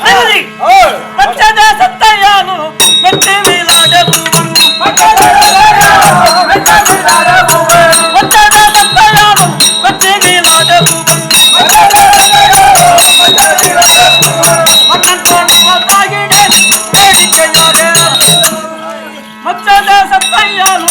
ದೇವರಿ ಪಚ್ಚದ ಸತ್ತಯ್ಯನು ಮೆಚ್ಚಿ ಮೀಲಾಡುವನು ಪಚ್ಚದ ಸತ್ತಯ್ಯನು ಮೆಚ್ಚಿ ಮೀಲಾಡುವನು ಮಕ್ಕನ್ ತೋಡುವ ತಾಗಿಡೆ ಬೇಡಿಕೆಯಾಗೆ ಮಚ್ಚದ ಸತ್ತಯ್ಯನು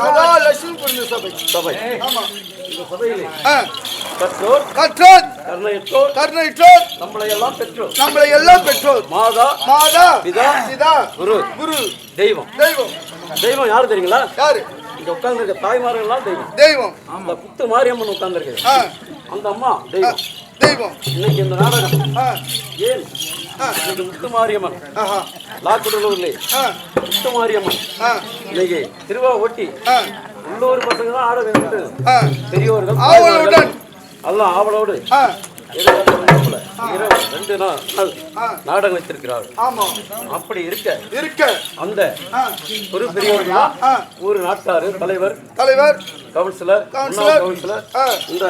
மகாலட்சுமி பிறந்த சபை. சபை. ஆமா. இந்த சபையிலே. ஆ, கற்றோர். கற்றோர். கருணையற்றோர். கருணைற்றோர் நம்மளை எல்லாம் பெற்றோர். நம்மளை எல்லாம் பெற்றோர். மாதா. மாதா. பிதா, பிதா. குரு. குரு. தெய்வம். தெய்வம். தெய்வம் யாரு தெரியுங்களா? யாரு? இங்க உட்கார்ந்து இருக்க தாய்மார்கள் எல்லாம் தெய்வம். தெய்வம். அந்த புத்து மாரியம்மன் உட்கார்ந்து ஆ, அந்த அம்மா தெய்வம். தெய்வம். இன்னைக்கு இந்த நாடகம். ஏன்? இன்னைக்கு முத்து மாரியம்மன் லாக்குடலூர்ல முத்து மாரியம்மன் இன்னைக்கு திருவா ஒட்டி உள்ளூர் பசங்க தான் ஆட வேண்டியது. ஆ, பெரியவர்கள் ஆவலுடன். எல்லாம் ஆவலோடு. ரெண்டு. நாடகம் வைத்திருக்கிறார்கள் ஆமா. அப்படி இருக்க இருக்க. அந்த ஒரு பெரியவர்களா ஊர் நாட்டாரு தலைவர் தலைவர் கவுன்சிலர் கவுன்சிலர். கவுன்சிலர். இந்த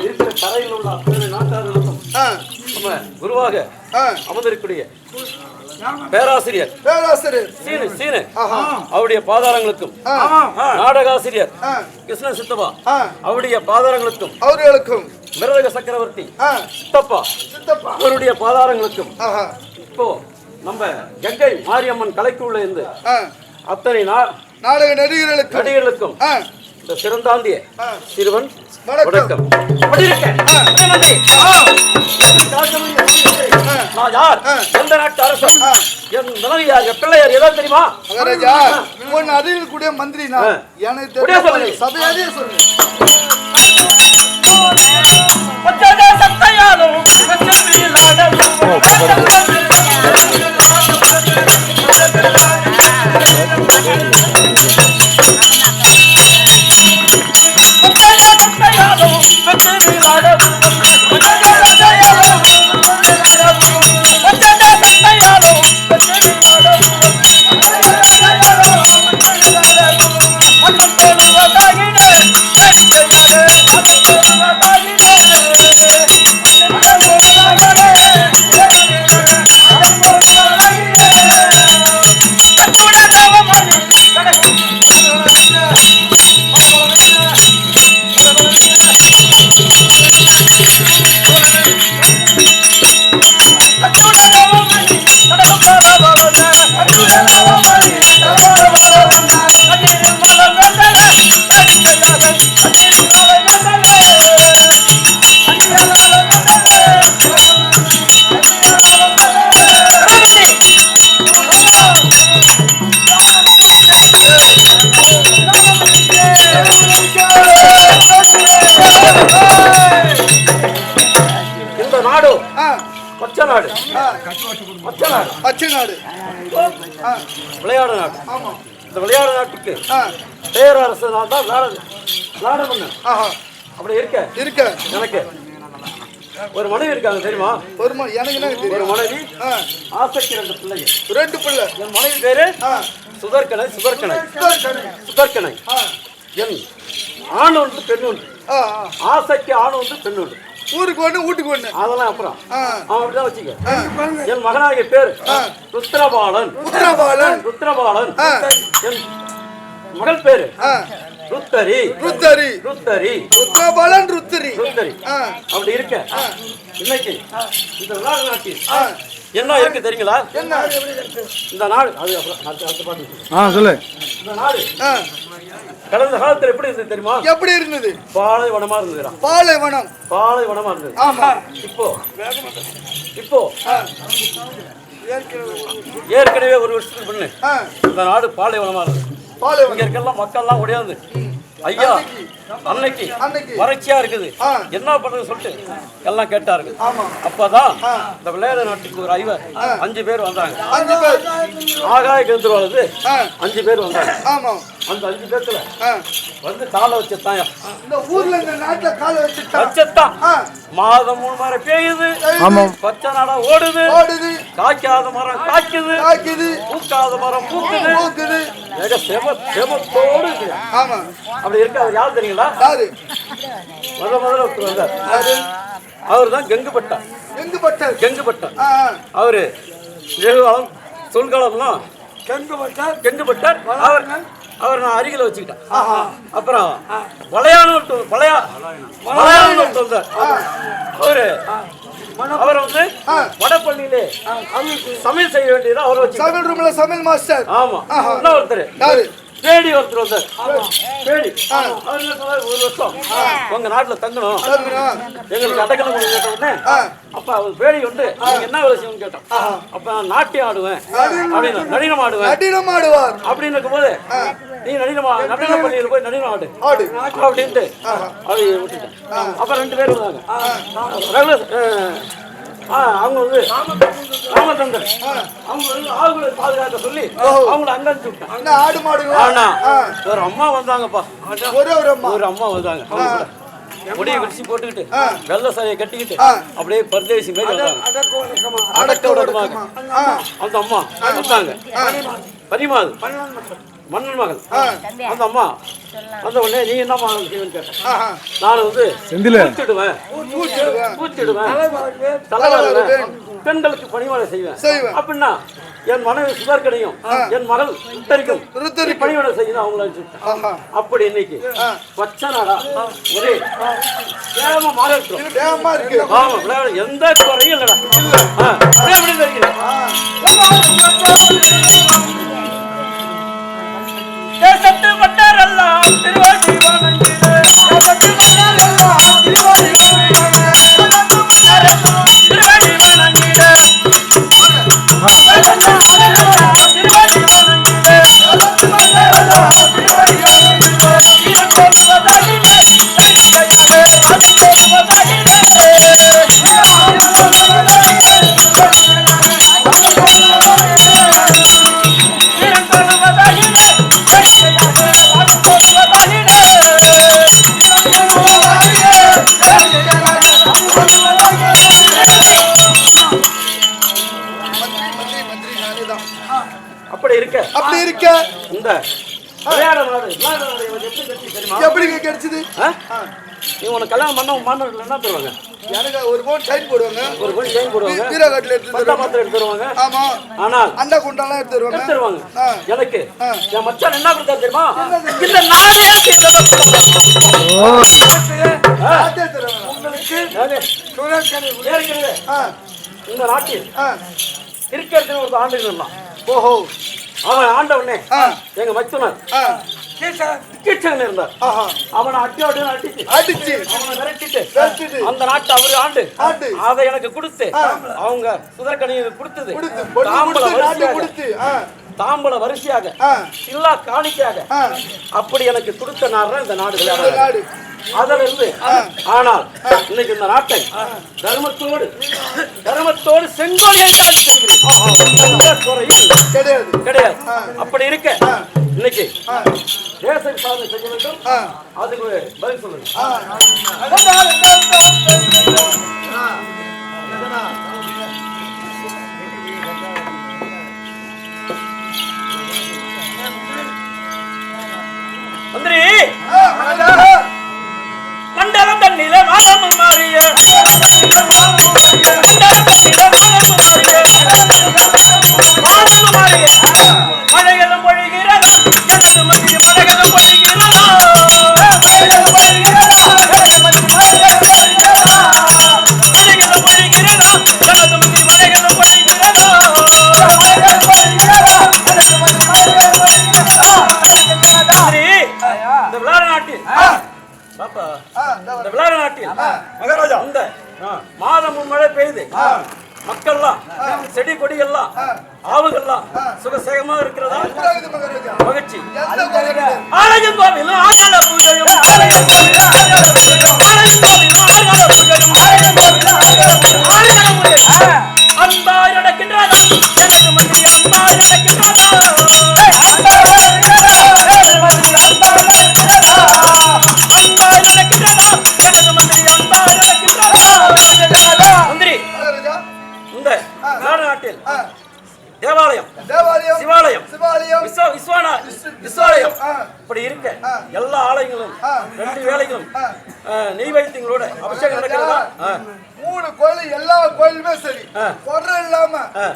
இருக்கிற கரையில் உள்ள அத்தனை நாட்டார்களுக்கும் ஆ, நம்ம குருவாக அமர்ந்திருக்கக்கூடிய பேராசிரியர் பேராசிரியர். சீனு அவருடைய பாதாரங்களுக்கும் நாடகாசிரியர் கிருஷ்ண சித்தப்பா ஆ, அவருடைய பாதாரங்களுக்கும் அவர்களுக்கும் மிருதக சக்கரவர்த்தி சித்தப்பா சித்தப்பா. அவருடைய பாதாரங்களுக்கும். இப்போ நம்ம கங்கை மாரியம்மன் கலைக்குள்ள இருந்து அத்தனை நா- நாடக நடிகர்களுக்கும். நடிகர்களுக்கும் இந்த சிறந்தாந்திய சிறுவன் வணக்கம். நான் யார். எந்த நாட்டு அரசன். என் யார் என் பிள்ளை யார் ஏதாவது தெரியுமா? மகாராஜா உன் அருகில் கூடிய மந்திரி நான். எனக்கு கூடிய தெரிஞ்ச மந்திரி. சபையாரே பச்சை நாடு ஆ, பச்சை நாடு அச்சு நாடு. விளையாடு நாடு இந்த விளையாடு நாட்டுக்கு பேரரசு நான் தான் விளையாட பண்ணேன். ஆஹா. அப்படி இருக்க? இருக்க. எனக்கு. ஒரு மனைவி இருக்காங்க தெரியுமா? ஒரு எனக்கு என்ன ஒரு மனைவி. ஆசைக்கு ரெண்டு பிள்ளைங்க. ரெண்டு பிள்ளை. என் மனைவி பேரு சுதர்கனை சுதர்கனை. சுதர்கனை. என் ஆண் ஒன்று பெண் ஒன்று. ஆசைக்கு ஆண் ஒன்று பெண் ஒன்று. ஊருக்கு ஒண்ணு வீட்டுக்கு ஒண்ணு. அதெல்லாம் அப்புறம். அவன் அப்படிதான் வச்சுக்க. என் மகனாகிய பேர் ஆ. ருத்ரபாலன். ருத்ரபாலன். ஆ. என் மகள் பேரு ஆ, ருத்தரி. ருத்தரி. ருத்தரி. உத்தரபாலன் ருத்தரி. ருத்தரி. ஆ, அப்படி இருக்க. இன்னைக்கு இந்த விளையாடு நாட்டில் ஆ. என்ன இருக்கு தெரியுங்களா? என்ன? இந்த நாடு அது அப்புறம் அடுத்த பாட்டு. ஆ சொல்லு. இந்த நாடு ஆ, கடந்த காலத்துல எப்படி இருந்தது தெரியுமா? எப்படி இருந்தது? பாலைவனமா இருந்ததுடா. பாலைவனம் பாலைவனமா இருந்தது. ஆமா. இப்போ இப்போ ஏற்கனவே ஒரு வருஷத்துக்கு ஆ, இந்த நாடு பாலைவனமா இருந்தது. இங்க இருக்கலாம் மக்கள்லாம் ஒடியாது ஐயா அன்னைக்கு. அன்னைக்கு. வறட்சியா இருக்குது. என்ன பண்றது சொல்லிட்டு எல்லாம் கேட்டார்கள். ஆமா. அப்பதான். இந்த விளையாடு நாட்டுக்கு ஒரு ஐவர் அஞ்சு பேர் வந்தாங்க. அஞ்சு பேர். ஆகாய கேந்திரவாளது ஆ, அஞ்சு பேர் வந்தாங்க. அந்த அஞ்சு பேர்த்துல ஆ. வந்து காலை வச்சத்தான் இந்த ஊர்ல இந்த நாட்டுல காலை வச்சுட்டா? வச்சத்தான் ஆ, மாதம் மூணு மரம் பெய்யுது. பச்சை நாடா ஓடுது. ஓடுது. காய்க்காத மரம் காய்க்குது. காய்க்குது. பூக்காத மரம் பூக்குது. பூக்குது. மிக செம செமத்தோடு இருக்குது ஆமா. அப்படி இருக்கு அவர் யார் தெரியுங்களா? யாரு? முத முதல்ல ஒருத்தர் வந்தார். யாரு? அவர் தான் கெங்கு பட்டார் எங்கு பட்டர் கெங்கு பட்டார் ஆ, ஆ. அவரு வெகுகாலம் சொல்காலம்லாம் கெங்கு பட்டார் கெங்கு பட்டார் அவர் அவர் நான் அருகில வச்சுக்கிட்டேன். அப்புறம் வளையான்னு ஒருத்தர் வளையா ஒருத்தர் வந்தார். அவரு அவர் வந்து ஆ. வடபள்ளியிலே சமையல் செய்ய வேண்டியது அவரை வச்சு சமையல் ரூம்ல சமையல் மாஸ்டர் ஆமா. இன்னும் ஒருத்தர்? பேடி ஒருத்தர் வந்தார். பேடி அவர் ஒரு வருஷம். உங்க நாட்டுல தங்கணும். எங்களுக்கு அடக்கலம் கொடுக்க கேட்ட உடனே. அப்ப அவர் பேடி வந்து என்ன வேலை செய்யணும்னு கேட்டோம் அப்ப நாட்டியம் ஆடுவேன். அப்படின்னு நடனம் ஆடுவேன். அப்படின்னு இருக்கும்போது நீ நடினம் நடன பள்ளியில போய் நடனம் ஆடு. ஆடு. அப்படின்ட்டு. அதை விட்டுட்டேன். அப்ப ரெண்டு பேர் வந்தாங்க ரெகுலர், அவங்க வந்து ராமச்சந்திரன் அவங்க வந்து ஆளுகளை பாதுகாக்க சொல்லி அவங்கள அங்க அனுப்பிச்சு ஆடு மாடுங்களா ஆனா. ஒரு அம்மா வந்தாங்கப்பா. ஒரே ஒரு அம்மா. ஒரு அம்மா வந்தாங்க. முடியை விரிச்சு போட்டுக்கிட்டு வெள்ளை சாரியை கட்டிக்கிட்டு. அப்படியே பரதேசி மாதிரி அடக்க ஆ, அந்த அம்மா வந்தாங்க. பரிமாது மன்னன் மகள். அந்த அம்மா அந்த உடனே நீ என்ன மகள் செய்வேன்னு கேட்டேன். நான் வந்து செந்தில. பூச்சிடுவேன். பூச்சிடுவேன். தலைவாருவேன் பெண்களுக்கு பணிவாளை செய்வேன். செய்வேன். அப்படின்னா என் மனைவி சுதர்கனையும் என் மகள் உத்தரிக்கும் ருத்தரி. பணிவாளை செய்யணும் அவங்கள. அப்படி இன்னைக்கு பச்சை நாடா ஒரே ஏமா மாற இருக்கு. ஆமா விளையாட எந்த குறையும் இல்லடா. இல்ல ஆ, இருக்க இந்த எப்படி கிடைச்சது? நீ உனக்கு கல்யாணம் பண்ண மன்னர்கள் என்ன தருவாங்க? எனக்கு ஒரு போன் சைன் போடுவாங்க. ஒரு கோடி செயின் போடுவாங்க. எடுத்து பத்தா தருவாங்க. பாத்திரம் எடுத்து தருவாங்க ஆமா. ஆனால் அண்டா குண்டாலாம் எடுத்து தருவாங்க எடுத்து தருவாங்க ஆ. எனக்கு. என் மச்சான் என்ன கொடுத்தாரு தெரியுமா? இந்த நாடே உங்களுக்கு இந்த நாட்டில் இருக்கிறது ஒரு ஆண்டு இருந்தான். ஓஹோ. அவன் ஆண்டவனே. எங்க மச்சுனர். ஆ. கீச்சகன் இருந்தார். அவனை அட்டி அடி அடிச்சு. அடிச்சு. அவனை விரட்டிட்டு. அந்த நாட்டை அவரு ஆண்டு. ஆண்டு. அதை எனக்கு கொடுத்து. அவங்க சுதர்கனியை கொடுத்தது. கொடுத்து தாம்பல வரிசையாக. இல்லா காணிக்கையாக. அப்படி எனக்கு கொடுத்த நாடு. இந்த நாடு. விளையாட அதிலிருந்து ஆனால் இன்னைக்கு இந்த நாட்டை தர்மத்தோடு தர்மத்தோடு செங்கோலை கிடையாது. கிடையாது. அப்படி இருக்க இன்னைக்கு தேச விசாரணை செய்ய வேண்டும். அதுக்கு பதில் சொல்லுங்க. மந்திரி! ஆ, ராஜா. மாறிய. மழைகளும் பொழிகிறதா எனது மத்திய மழைகளும் கோயிலுமே சரி. குறை இல்லாம.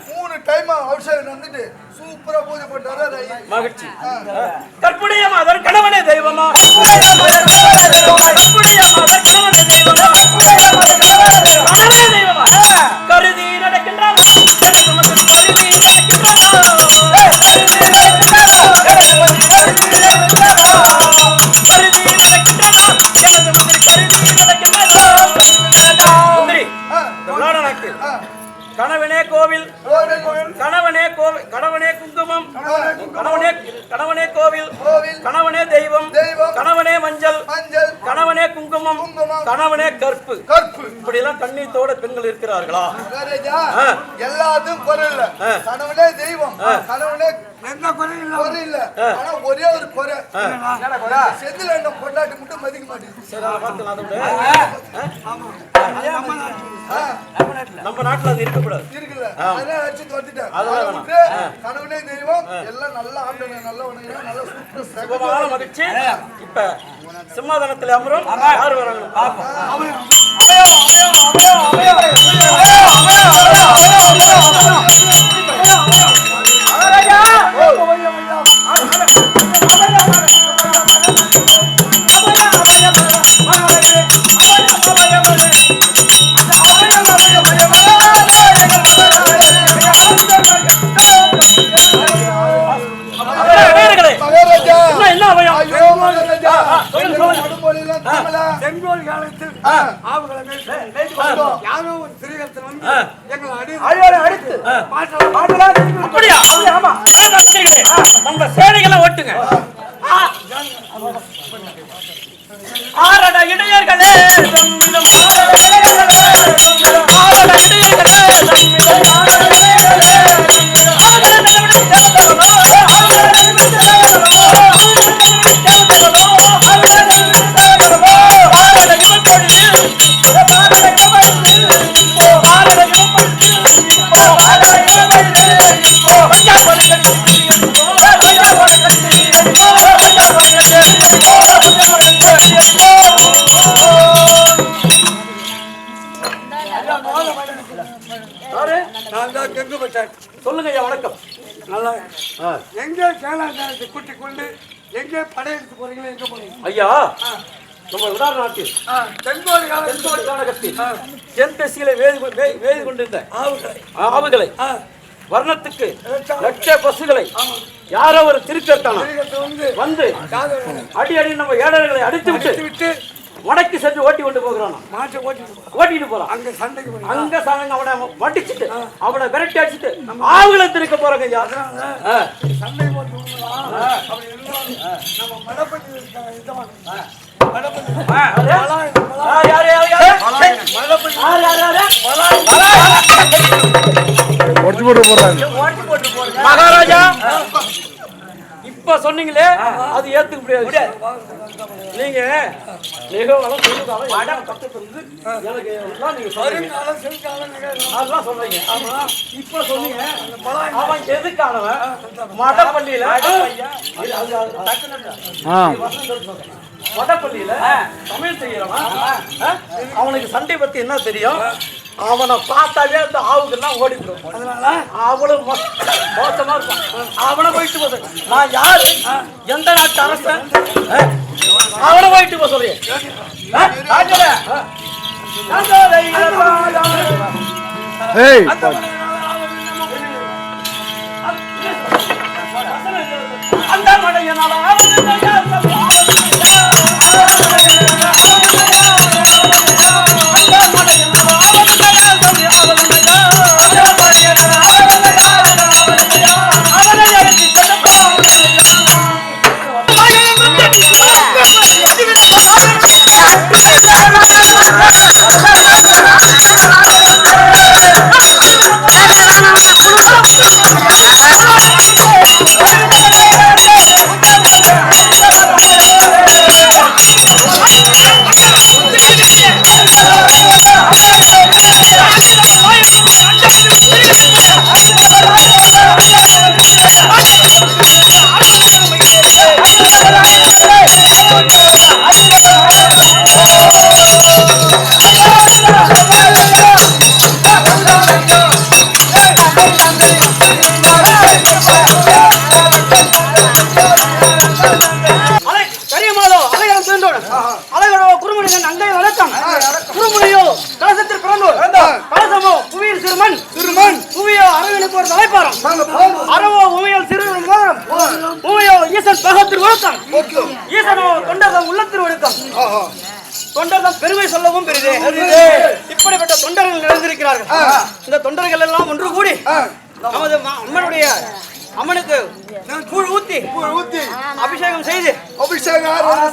மூணு டைம் அபிஷேகம் வந்துட்டு சூப்பரா பூஜை பண்றாரு. மகிழ்ச்சி. கற்புடைய மாதர் கணவனே தெய்வமா? கற்புடைய மாதர் கணவனே தெய்வமா? கணவனே தெய்வமா? கருதி நடக்கின்றார்? மக்கள் நாட்டில் ஆ. கணவனே கோவில். கணவனே கோவில். கணவனே குங்குமம். கணவனே கணவனே கோவில். கோவில். கணவனே தெய்வம். தெய்வம். கணவனே மஞ்சள். மஞ்சள். கணவனே குங்குமம். குங்குமம். கணவனே கற்பு. கற்பு. இப்படி எல்லாம் கண்ணீத்தோட பெண்கள் இருக்கிறார்களா? ஆ. கணவனே தெய்வம். கணவனே குறை இல்ல. ஆனா ஒரே ஒரு குறை செந்தில் அண்ணன் மட்டும் மதிக்க மாட்டேங்குது நம்ம நாட்டுல அது இருக்கக்கூடாது இருக்குல்ல. அதெல்லாம் வேணாம். விட்டு கணவனே தெய்வம் எல்லாம் நல்லா ஆண்டவனை நல்லா உணவு நல்லா சூப்பர் சுகமான மகிழ்ச்சி இப்ப சிம்மாதனத்தில் அமரும் யார் வராங்க பாப்போம் வீரர்களே செங்கோல் காலத்தில். யாரோ ஒரு சிறுகத்தில் வந்து. எங்களை அடி அடித்து. அப்படியா? ஆமா. நம்ம சேனைகளை ஓட்டுங்க. ஆரட இடையர்களே. ஆ. எங்கே கேளாண்டாரத்தை கூட்டி கொண்டு எங்கே படையெடுத்து போறீங்களோ எங்க போறீங்க? ஐயா நம்ம செங்கோல் காலத்தில் தென்கோடி கானகத்தில் தென் திசையிலே வேதி வேதி கொண்டிருந்த ஆவுகளை. ஆவுகளை. வர்ணத்துக்கு லட்ச பசுகளை யாரோ ஒரு திருக்கத்தானா வந்து அடி அடி நம்ம ஏழர்களை அடித்து விட்டு விட்டு மடக்கி சென்று ஓட்டி கொண்டு போகிறானா மாட்டை ஓட்டிட்டு போ. ஓட்டிட்டு போறான் அங்க சண்டைக்கு அங்க சாங்க அவனை வட்டிச்சுட்டு அவனை விரட்டி அடிச்சுட்டு ஆவுகளை திருக்க போறாங்க ஐயா. ஆ. சண்டை போட்டு நம்ம மடப்பட்டி இருக்க இதமான யார், யார், யார், யார்? யார், யார், யார், யார்? மகாராஜா. இப்ப சொன்னீங்களே அது ஏத்துக்க முடியாது. நீங்க நிகழ்காலம். அதெல்லாம் சொல்றீங்க. ஆமா. இப்ப சொன்னீங்க அவன் எதுக்கானவன்? மடப்பள்ளியில. வடப்பள்ளியில தமிழ் செய்யறவன்? அவனுக்கு சண்டை பத்தி என்ன தெரியும்? அவனை பார்த்தாவே அந்த ஆவுகள்லாம் ஓடிடும் அதனால? அவ்வளவு மோ- மோசமா இருப்பான். அவனை போயிட்டு போது நான் யாரு? எந்த நாட்டு அரசன்? அவனை போயிட்டு போக சொல்றேன் அந்த மடையனால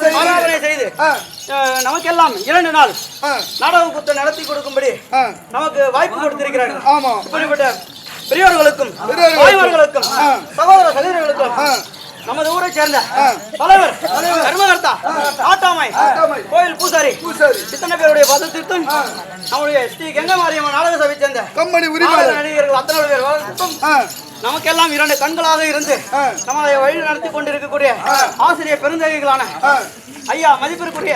செய்து. ஆராதனை செய்து. நமக்கெல்லாம் இரண்டு நாள் நாடக கூத்து நடத்தி கொடுக்கும்படி. நமக்கு வாய்ப்பு கொடுத்திருக்கிறார்கள். ஆமா. இப்படிப்பட்ட தாய்மார்களுக்கும் ஆ. சகோதர சகோதரிகளுக்கும் ஆ. நமது ஊரை சேர்ந்த தலைவர் கர்மகர்த்தா ஆட்டாமை கோயில் பூசாரி இத்தனை பேருடைய பதத்திற்கும் நம்முடைய ஸ்ரீ கங்கை மாரியம்மன் நாடக சபை சேர்ந்த கம்பெனி நடிகர்கள் அத்தனை பேர் நமக்கெல்லாம் இரண்டு கண்களாக இருந்து. நம்மளை வழி நடத்தி கொண்டிருக்கக்கூடிய ஆசிரியர் பெருந்தகைகளான. ஐயா மதிப்பிற்குரிய.